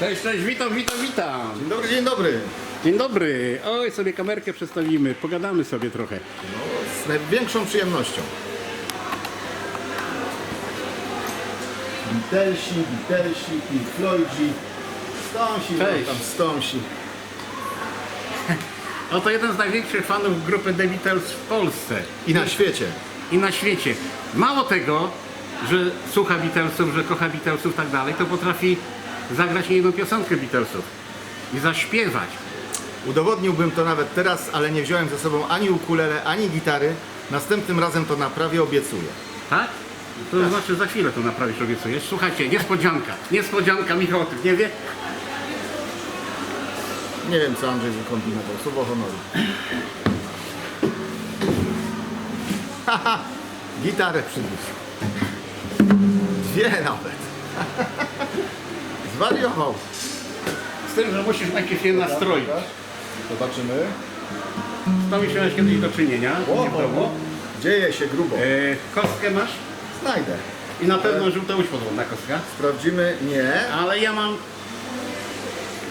Cześć, cześć, witam, witam, witam. Dzień dobry, dzień dobry. Dzień dobry. Oj, sobie kamerkę przedstawimy, pogadamy sobie trochę. No, z największą przyjemnością. Beatlesi, Beatlesi, Pink Floydzi, Stonsi, no Cześć. tam Stonsi. Oto jeden z największych fanów grupy The Beatles w Polsce I na świecie. i na świecie. Mało tego, że słucha Beatlesów, że kocha Beatlesów i tak dalej, to potrafi zagrać niejedną piosenkę Beatlesów i zaśpiewać. Udowodniłbym to nawet teraz, ale nie wziąłem ze sobą ani ukulele, ani gitary. Następnym razem to naprawię, obiecuję. Tak? To znaczy za chwilę to naprawisz, obiecujesz. Słuchajcie, niespodzianka, niespodzianka, Michał o tym nie wie. Nie wiem, co Andrzej wykombinował. Słowo honoru. Haha, gitarę przyniósł. Dwie nawet. Zwariował. Z tym, że musisz najpierw je nastroić. Zobaczymy. Z tą miałeś kiedyś do czynienia, nie w domu. Dzieje się grubo. E, kostkę masz Znajdę. i na pewno żółta łódź podwodna kostka. Sprawdzimy. Nie. Ale ja mam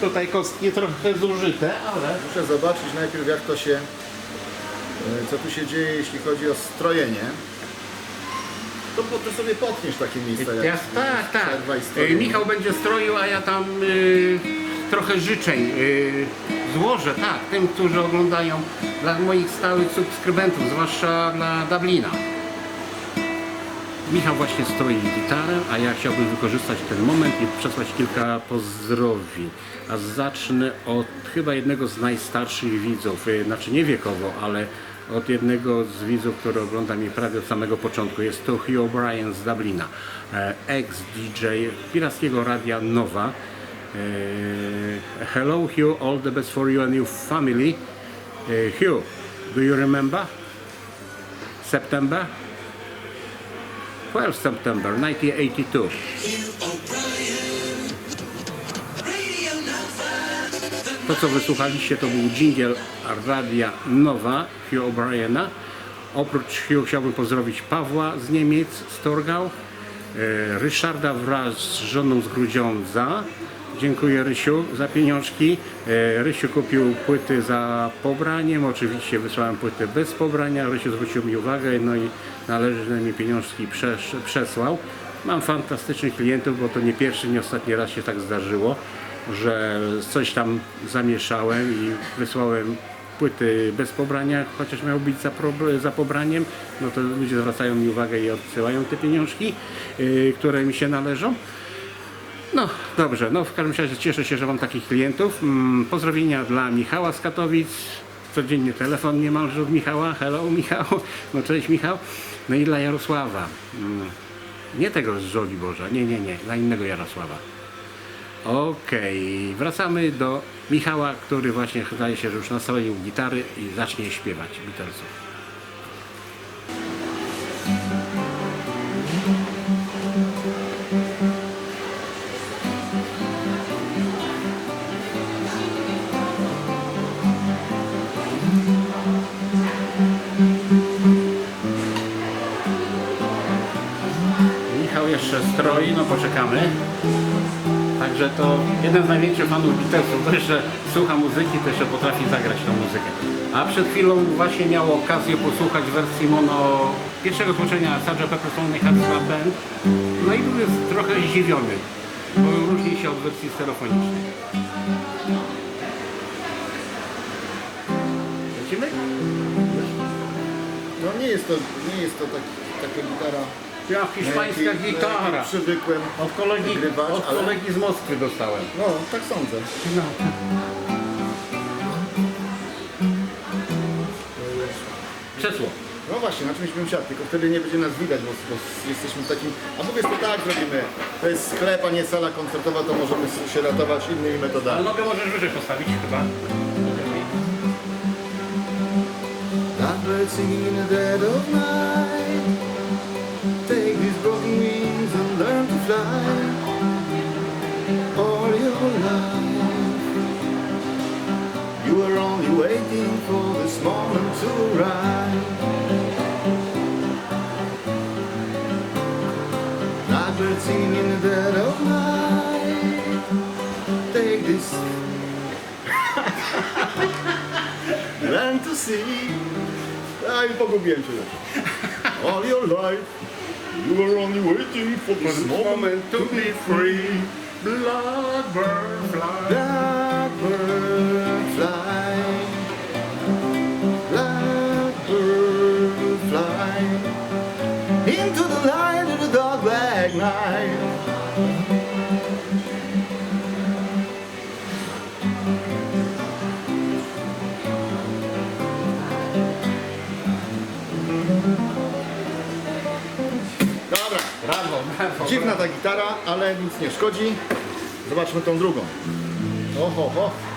tutaj kostki trochę zużyte, ale... Muszę zobaczyć najpierw jak to się, e, co tu się dzieje jeśli chodzi o strojenie. To, po- to sobie potniesz takie miejsca jak Ja, tak, tak. przerwa i E, strojenie. Michał będzie stroił, a ja tam y, trochę życzeń y, złożę, tak, tym, którzy oglądają, dla moich stałych subskrybentów, zwłaszcza dla Dublina. Michał właśnie stroi gitarę, a ja chciałbym wykorzystać ten moment i przesłać kilka pozdrowień. A zacznę od chyba jednego z najstarszych widzów, y, znaczy nie wiekowo, ale od jednego z widzów, który ogląda mnie prawie od samego początku. Jest to Hugh O'Brien z Dublina, e, ex-DJ pirackiego radia Nowa. E, Hello Hugh, all the best for you and your family. E, Hugh, do you remember? September? 12 September 1982. To co wysłuchaliście to był dżingiel Radia Nowa Hugh O'Briena. Oprócz Hugh chciałbym pozdrowić Pawła z Niemiec, z Torgau, e, Ryszarda wraz z żoną z Grudziądza. Dziękuję Rysiu za pieniążki. E, Rysiu kupił płyty za pobraniem, oczywiście wysłałem płyty bez pobrania. Rysiu zwrócił mi uwagę, no i należne mi pieniążki przesłał. Mam fantastycznych klientów, bo to nie pierwszy, nie ostatni raz się tak zdarzyło, że coś tam zamieszałem i wysłałem płyty bez pobrania, chociaż miało być za, za pobraniem, no to ludzie zwracają mi uwagę i odsyłają te pieniążki, yy, które mi się należą. No dobrze, no w każdym razie cieszę się, że mam takich klientów. Mm, Pozdrowienia dla Michała z Katowic. Codziennie telefon niemalże od Michała. Hello Michał. No cześć Michał. No i dla Jarosława. Mm, Nie tego z Żoli Boża, nie, nie, nie, dla innego Jarosława. Okej, wracamy do Michała, który właśnie zdaje się, że już nastroił gitary i zacznie śpiewać Beatlesów. Michał jeszcze stroi, no poczekamy. Także to jeden z największych fanów Beatlesów, to jeszcze słucha muzyki, to jeszcze potrafi zagrać tą muzykę. A przed chwilą właśnie miał okazję posłuchać wersji mono pierwszego tłoczenia Sgt. Pepper's Lonely Hearts Club Band. No i był jest trochę zdziwiony, bo różni się od wersji stereofonicznej. Lecimy? No nie jest to, nie jest to tak, taka gitara. Ja, hiszpańska na jakiej- na gitara. jakiej Przywykłem. Od kolegi, Grywać, od ale- kolegi z Moskwy dostałem. No, tak sądzę. No. Krzesło. No właśnie, na czymś bym siadł, tylko wtedy nie będzie nas widać, bo, bo jesteśmy w takim... A powiedz to tak zrobimy. To jest sklep, a nie sala koncertowa, to możemy się ratować innymi Ale metodami. nogę możesz wyżej postawić chyba. right. Blackbird singing in the dead of night. Learn to see. Ah, All your life, you were only waiting for this moment, moment to be free. Blackbird, fly. Blackbird. Dobra, brawo. dziwna ta gitara, ale nic nie szkodzi. Zobaczmy tą drugą. Oho, ho.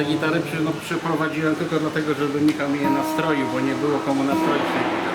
Te gitary przy, no, przyprowadziłem tylko dlatego, żeby Michał mnie nastroił, bo nie było komu nastroić tej gitary.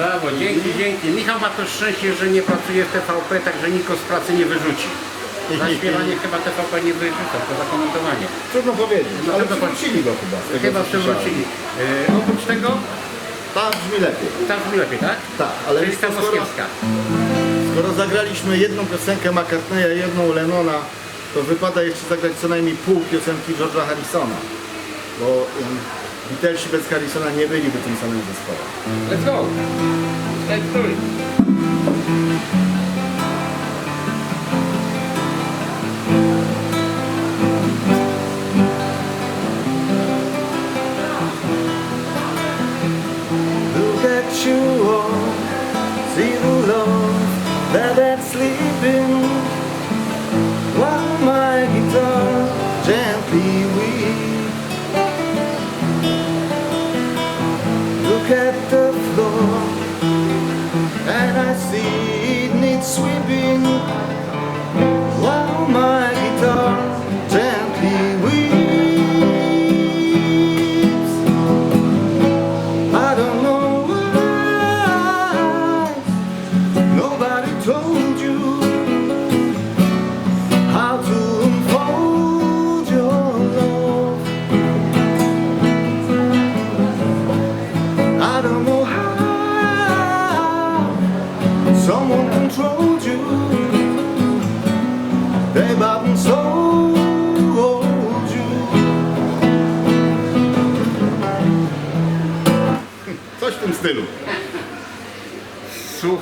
Brawo, dzięki, dzięki. Michał ma to szczęście, że nie pracuje w TVP, także nikt go z pracy nie wyrzuci. Za śpiewanie chyba TVP nie wyrzuca, to za komentowanie. Trudno powiedzieć, No, ale trudno przywrócili go chyba. z tego, Chyba co słyszałem. E, oprócz tego, Tak brzmi lepiej. tam brzmi lepiej, tak? Tak, ale Czyli skoro, skoro zagraliśmy jedną piosenkę McCartneya, jedną Lennona, to wypada jeszcze zagrać co najmniej pół piosenki George'a Harrisona. Bo um, Beatlesi bez Harrisona nie byliby tym samym zespołem. Let's go! Let's do it. Look at the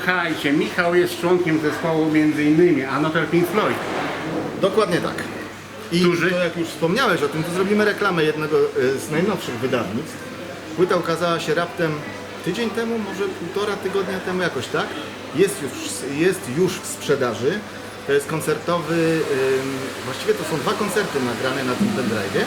Słuchajcie, Michał jest członkiem zespołu między innymi Another Pink Floyd. Dokładnie tak. I Którzy? to jak już wspomniałeś o tym, to zrobimy reklamę jednego e, z najnowszych wydawnictw. Płyta ukazała się raptem tydzień temu, może półtora tygodnia temu jakoś tak. Jest już, jest już w sprzedaży. To jest koncertowy, ym, właściwie to są dwa koncerty nagrane na tym pendrive'ie.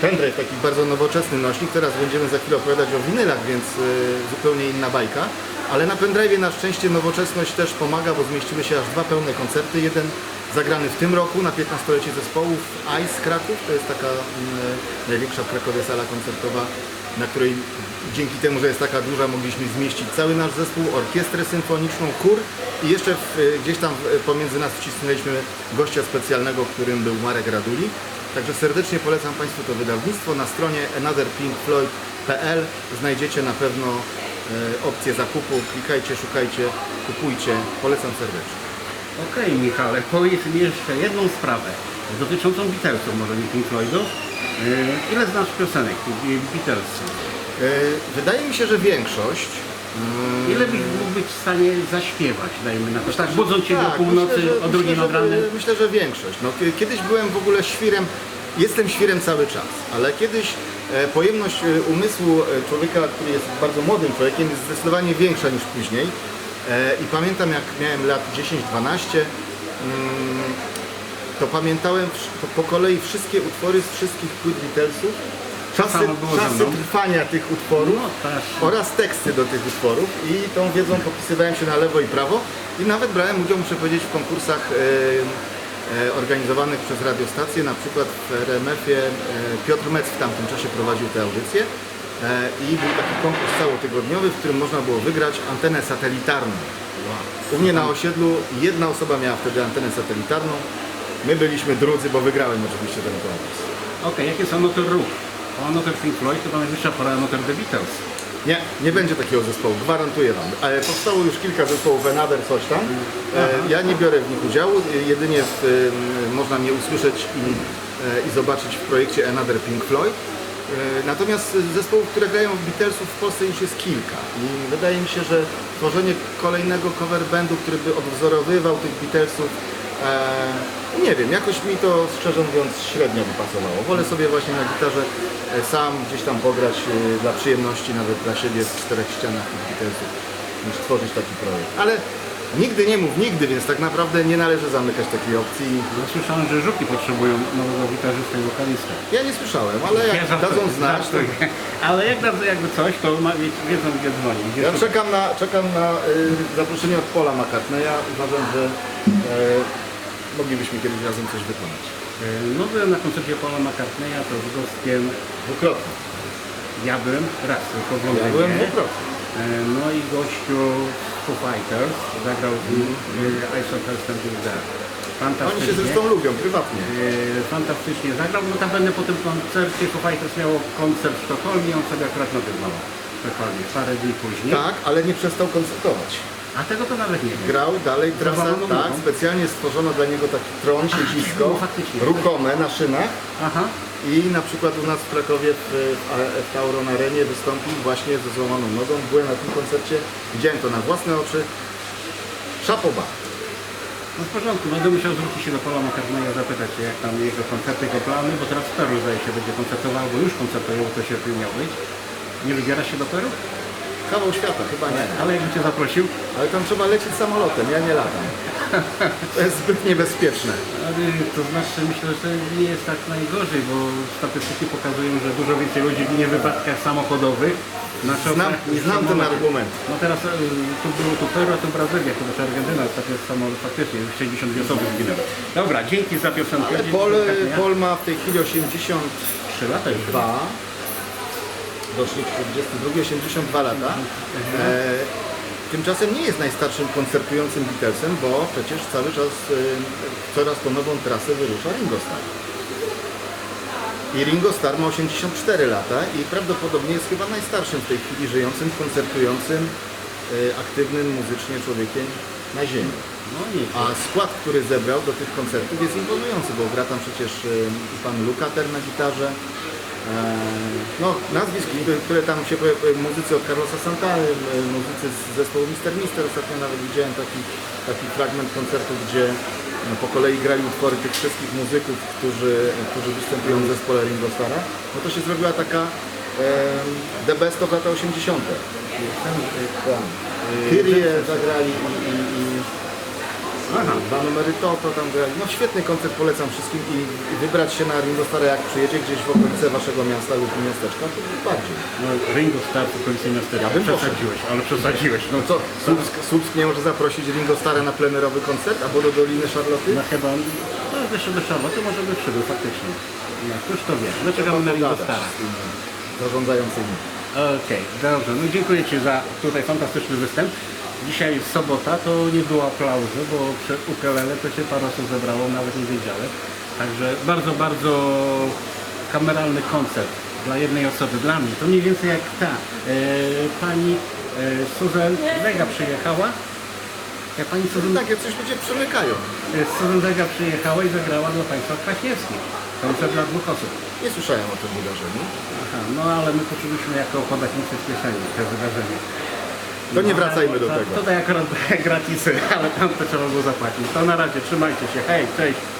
Pendrive taki bardzo nowoczesny nośnik, teraz będziemy za chwilę opowiadać o winylach, więc y, zupełnie inna bajka. Ale na pendrive'ie na szczęście nowoczesność też pomaga, bo zmieściły się aż dwa pełne koncerty. Jeden zagrany w tym roku na 15-lecie zespołów Ice Kraków, to jest taka mm, największa w Krakowie sala koncertowa, na której dzięki temu, że jest taka duża, mogliśmy zmieścić cały nasz zespół, orkiestrę symfoniczną, chór i jeszcze w, gdzieś tam w- pomiędzy nas wcisnęliśmy gościa specjalnego, którym był Marek Raduli. Także serdecznie polecam Państwu to wydawnictwo. Na stronie anotherpinkfloyd.pl znajdziecie na pewno opcję zakupu. Klikajcie, szukajcie, kupujcie. Polecam serdecznie. Okej Michale, powiedz mi jeszcze jedną sprawę dotyczącą Beatlesów, może nie Pink Floydów. Yy, ile znasz piosenek yy, Beatles? Wydaje mi się, że większość. Ile byś mógł być w stanie zaśpiewać, dajmy na to, tak budząc się do Tak, północy, myślę, że- o drugiej myślę, nad ranem? Myślę, że większość. No, kie- kiedyś byłem w ogóle świrem, jestem świrem cały czas, ale kiedyś e, pojemność e, umysłu e, człowieka, który jest bardzo młodym człowiekiem, jest zdecydowanie większa niż później. I pamiętam, jak miałem lat 10-12, mm, to pamiętałem po, kolei wszystkie utwory z wszystkich płyt Beatlesów, czasy, czasy trwania tych utworów No, oraz teksty do tych utworów. I tą wiedzą popisywałem się na lewo i prawo. I nawet brałem udział, muszę powiedzieć, w konkursach organizowanych przez radiostacje, na przykład w RMF-ie e, Piotr Mec w tamtym czasie prowadził te audycje e, i był taki konkurs całotygodniowy, w którym można było wygrać antenę satelitarną. U mnie na osiedlu jedna osoba miała wtedy antenę satelitarną, my byliśmy drudzy, bo wygrałem oczywiście ten konkurs. Okej, jakie są noty ruch? O noter Pink Floyd to najwyższa pora noter The Beatles. Nie, nie będzie takiego zespołu, gwarantuję Wam. Ale powstało już kilka zespołów, Another coś tam. E, ja nie biorę w nich udziału, e, jedynie w, e, można mnie usłyszeć i, e, i zobaczyć w projekcie Another Pink Floyd. E, Natomiast zespołów, które grają w Beatlesów w Polsce już jest kilka i wydaje mi się, że tworzenie kolejnego cover bandu, który by odwzorowywał tych Beatlesów, e, nie wiem, jakoś mi to szczerze mówiąc średnio by pasowało. Wolę sobie właśnie na gitarze e, sam gdzieś tam pograć e, dla przyjemności, nawet dla siebie w czterech ścianach tych Beatlesów, niż tworzyć taki projekt. Ale nigdy nie mów nigdy, więc tak naprawdę nie należy zamykać takiej opcji. No, słyszałem, że Żuki potrzebują nowego gitarzysty i wokalistę. Ja nie słyszałem, ale jak Ja dadzą znać, to... Ale jak dadzą jakby coś, to ma, wie- wiedzą gdzie dzwonić. Gdzie Ja szukać. czekam na, czekam na y, zaproszenie od Paula McCartneya. Uważam, że e, moglibyśmy kiedyś razem coś wykonać. E, No byłem na koncercie Paula McCartneya, to z gościem, Dwukrotnie. ja byłem raz tylko w Ja Londynie. byłem dwukrotnie. E, No i gościu Foo Fighters zagrał z nim I Saw There. Oni Fantastycznie. się zresztą lubią prywatnie. E, Fantastycznie zagrał. Notabene po tym koncercie Foo Fighters miało koncert w Sztokholmie, on sobie akurat nagrywał Sztokholmie parę dni później. Tak, ale nie przestał koncertować. A tego to nawet nie wiem. Grał dalej, trasa, tak, nogą. specjalnie stworzono dla niego taki tron, siedzisko, no faktycznie. ruchome na szynach Aha. I na przykład u nas w Krakowie w, w, Tauron Arenie wystąpił właśnie ze złamaną nogą. Byłem na tym koncercie, widziałem to na własne oczy. Szapoba. No w porządku, będę musiał zwrócić się do Paula McCartneya zapytać się, jak tam jego koncerty, jego plany, bo teraz w Peru zdaje się będzie koncertował, bo już koncertował, bo to sierpień miał być. Nie wybierasz się do Peru? Kawał świata, chyba nie. Ale jakbym Cię zaprosił, Ale tam trzeba lecieć samolotem, ja nie latam. To jest zbyt niebezpieczne. ale to znaczy myślę, że nie jest tak najgorzej, bo statystyki pokazują, że dużo więcej ludzi ginie w wypadkach samochodowych na Znam, niż znam ten argument. No teraz e, tu było tu Peru, a tu Brazylia, to znaczy Argentyna, tak jest samo faktycznie, już 62 osoby zginęły. Dobra, dzięki za piosenkę. Ale dzięki Paul, za spotkanie. Paul ma w tej chwili 82, 3 lata już. rocznik 42, 82 lata. E, tymczasem nie jest najstarszym koncertującym Beatlesem, bo przecież cały czas e, coraz to nową trasę wyrusza Ringo Starr. I Ringo Starr ma 84 lata i prawdopodobnie jest chyba najstarszym w tej chwili żyjącym, koncertującym, e, aktywnym muzycznie człowiekiem na ziemi. No. A skład, który zebrał do tych koncertów jest imponujący, bo gra tam przecież y, pan Lukater na gitarze. No, nazwisk, które- tam się muzycy od Carlosa Santany, y, muzycy z zespołu Mister Mister. Ostatnio nawet widziałem taki, taki fragment koncertu, gdzie no, po kolei grali utwory tych wszystkich muzyków, którzy, którzy występują w zespole Ringo Starra. No to się zrobiła taka e, The Best of lata 80. Tak. Kyrie zagrali i, i, i. Dwa numery to, to tam grali. No świetny koncert, polecam wszystkim i, wybrać się na Ringo Starra jak przyjedzie gdzieś w okolice waszego miasta lub miasteczka, to bardziej. No, Ringo Starr w okolicy miasteczka. Ja bym przesadziłeś, ale przesadziłeś. No Co, Słupsk, Słupsk nie może zaprosić Ringo Starra na plenerowy koncert, albo do Doliny Szarloty? No chyba, no jeszcze do Szarloty może by przybył faktycznie. No, któż to wie. No czekamy na Ringo Pogadać Starra. z tymi zarządzającymi. Okej, dobrze. No dziękuję Ci za tutaj fantastyczny występ. Dzisiaj jest sobota, to nie było aplauzu, bo przed ukulele to się parę osób zebrało, nawet nie wiedziałem. Także bardzo, bardzo kameralny koncert dla jednej osoby, dla mnie. To mniej więcej jak ta. E, pani e, Susan Vega przyjechała Jak pani co Takie coś ludzie przemykają. z Sądega przyjechała i zagrała dla państwa Kwaśniewski. Koncert dla dwóch osób. Nie słyszałem o tym wydarzeniu. Aha, no ale my poczuliśmy jako podatnicy z kieszeni te wydarzenie. To nie wracajmy do to, tego. Tutaj akurat gratisy, ale tam to trzeba było zapłacić. To na razie, trzymajcie się, hej, cześć.